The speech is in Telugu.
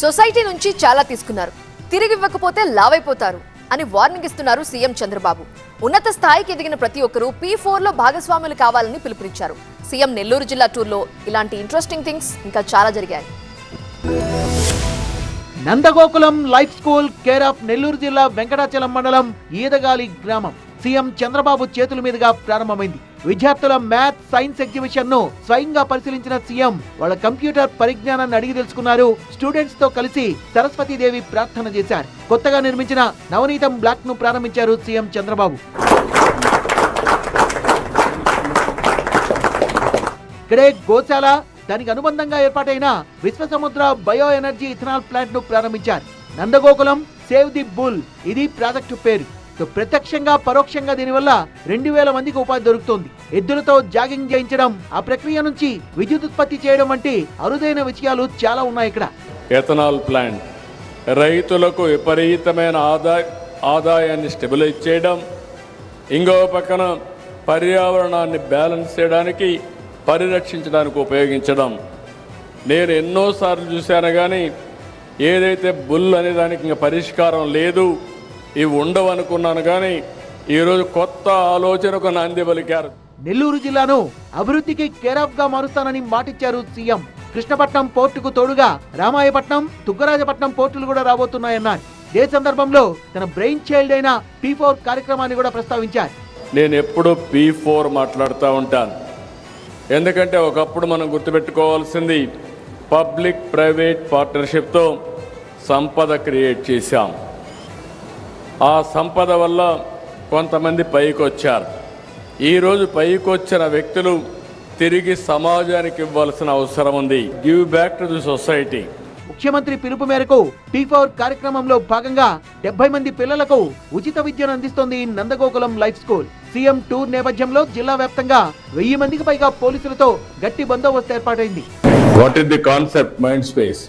సొసైటీ నుంచి చాలా తీసుకున్నారు. తిరిగి ఇవ్వకపోతే లావైపోతారు అని వార్నింగ్ ఇస్తున్నారు సీఎం చంద్రబాబు. ఉన్నత స్థాయికి ఎదిగిన ప్రతి ఒక్కరూ పీ లో భాగస్వాములు కావాలని పిలుపునిచ్చారు. సీఎం నెల్లూరు జిల్లా టూర్లో ఇలాంటి ఇంట్రెస్టింగ్ థింగ్స్ ఇంకా చాలా జరిగాయి. Nandagokulam life school care of Nellore జిల్లా వెంకటాచలం మండలం ఈదగాలి గ్రామం. సీఎం చంద్రబాబు చేతుల మీదుగా ప్రారంభమైంది. విద్యార్థుల మ్యాథ్ సైన్స్ ఎగ్జిబిషన్ను స్వయంగా పరిశీలించిన సీఎం వాళ్ళ కంప్యూటర్ పరిజ్ఞానాన్ని అడిగి తెలుసుకున్నారు. స్టూడెంట్స్తో కలిసి సరస్వతీదేవి ప్రార్థన చేశారు. కొత్తగా నిర్మించిన నవనీతం బ్లాక్ను ప్రారంభించారు సీఎం చంద్రబాబు. ఇక్కడే గోశాల దానికి అనుబంధంగా ఏర్పాటైన విశ్వసముద్ర బయో ఎనర్జీ ఇథనాల్ ప్లాంట్ను ప్రారంభించారు. నందగోకులం సేవ్ ది బుల్ ఇది ప్రాజెక్టు పేరు. ప్రత్యక్షంగా పరోక్షంగా దీనివల్ల రెండు వేల మందికి ఉపాధి దొరుకుతోంది. ఎద్దులతో జాగింగ్ చేయించడం ఆ ప్రక్రియ నుంచి విద్యుత్ ఉత్పత్తి చేయడం వంటి అరుదైన విషయాలు చాలా ఉన్నాయి ఇక్కడ. ఎథనాల్ ప్లాంట్ రైతులకు విపరీతమైన ఆదాయ ఆదాయాన్ని స్టెబిలైజ్ చేయడం ఇంకో పక్కన పర్యావరణాన్ని బ్యాలెన్స్ చేయడానికి పరిరక్షించడానికి ఉపయోగించడం. నేను ఎన్నోసార్లు చూశాను కానీ ఏదైతే బుల్ అనే దానికి ఇంకా పరిష్కారం లేదు ఇవి ఉండవు అనుకున్నాను కానీ ఈరోజు కొత్త ఆలోచనకు నాంది పలికారు. నెల్లూరు జిల్లాను అభివృద్ధికి కేరాఫ్గా మారుస్తానని మాటిచ్చారు సీఎం. కృష్ణపట్నం పోర్టుకు తోడుగా రామాయపట్నం తుగ్గరాజపట్నం పోర్టులు కూడా రాబోతున్నాయన్నారు. ఇదే సందర్భంలో తన బ్రెయిన్ చైల్డ్ అయిన పీ ఫోర్ కార్యక్రమాన్ని కూడా ప్రస్తావించారు. నేను ఎప్పుడూ పీ ఫోర్ మాట్లాడుతూ ఉంటాను. ఎందుకంటే ఒకప్పుడు మనం గుర్తుపెట్టుకోవాల్సింది పబ్లిక్ ప్రైవేట్ పార్ట్నర్షిప్తో సంపద క్రియేట్ చేశాం. ఆ సంపద వల్ల కొంతమంది పైకి వచ్చారు ఈరోజు పైకి వచ్చిన వ్యక్తులు తిరిగి సమాజానికి ఇవ్వాల్సిన అవసరం ఉంది. Give back to the society ముఖ్యమంత్రి పిలుపు మేరకు టీ ఫోర్ కార్యక్రమంలో భాగంగా డెబ్బై మంది పిల్లలకు ఉచిత విద్యను అందిస్తోంది Nandagokulam life school. CM tour నేపథ్యంలో జిల్లా వ్యాప్తంగా వెయ్యి మందికి పైగా పోలీసులతో గట్టి బందోబస్తు ఏర్పాటైంది. What is the concept mind space.